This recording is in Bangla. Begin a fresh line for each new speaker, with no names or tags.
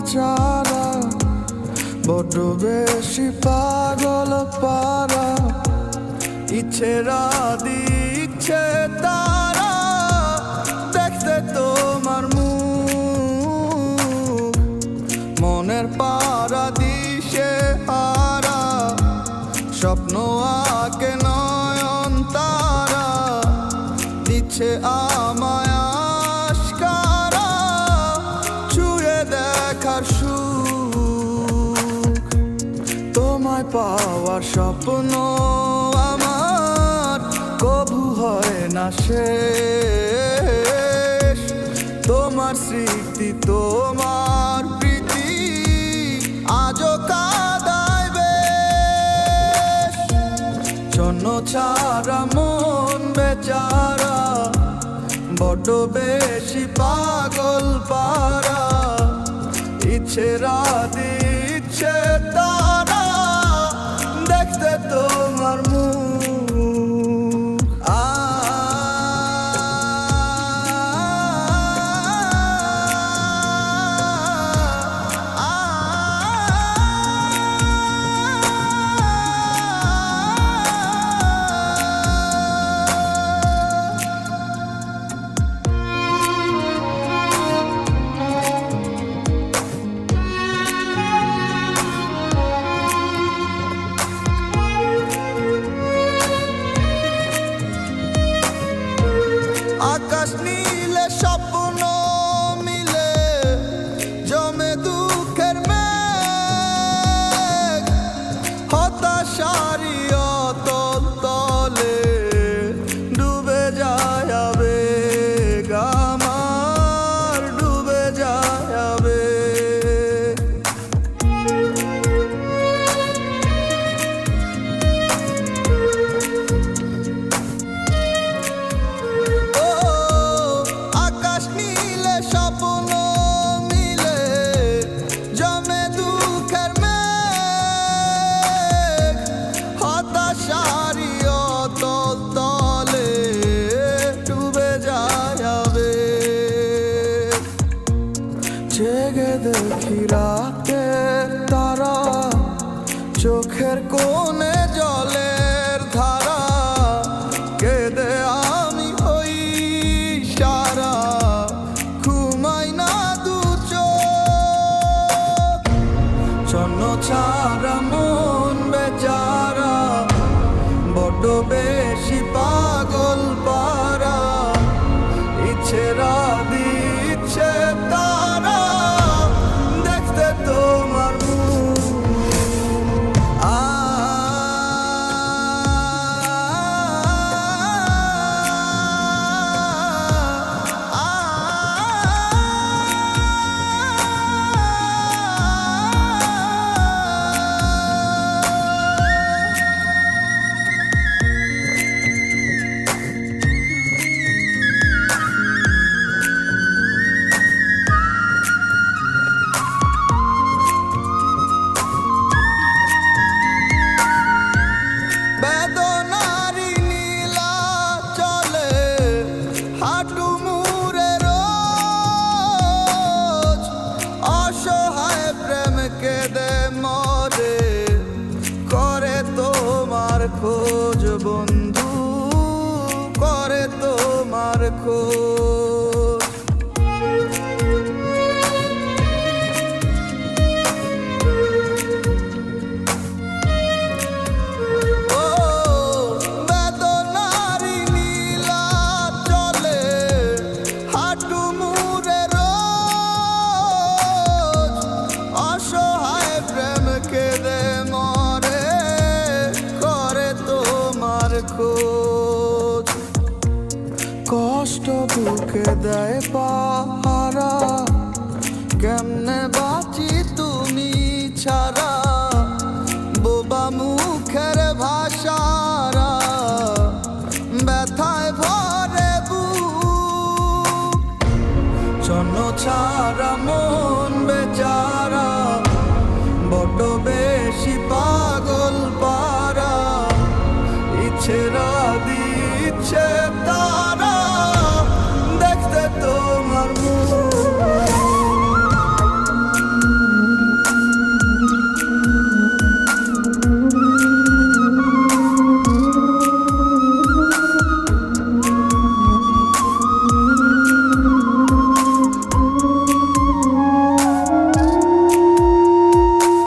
বেচারা বড্ড বেশি পাগল পারা। ইচ্ছে রাদি ইচ্ছে তারা, দেখতে তোমার মুখ। মনের পারা দিশে হারা, স্বপ্ন আকে নয়ন তারা। ইচ্ছে আমার তোমায় পাওয়ার স্বপ্ন আমার। কবু হয় না শেষ। তোমার স্মৃতি, তোমার প্রীতি আজও কাদায় বেশ। জন্য ছাড়া মন বেচারা, বড্ড বেশি পাগল পারা। ইচ্ছে রাধি ইচ্ছে তারা জেগে দেখি রাতে তারা চোখের কোণে জলের particles. কষ্ট বুকে দেয় পাহারা কেমনে বাঁচি তুমি ছাড়া?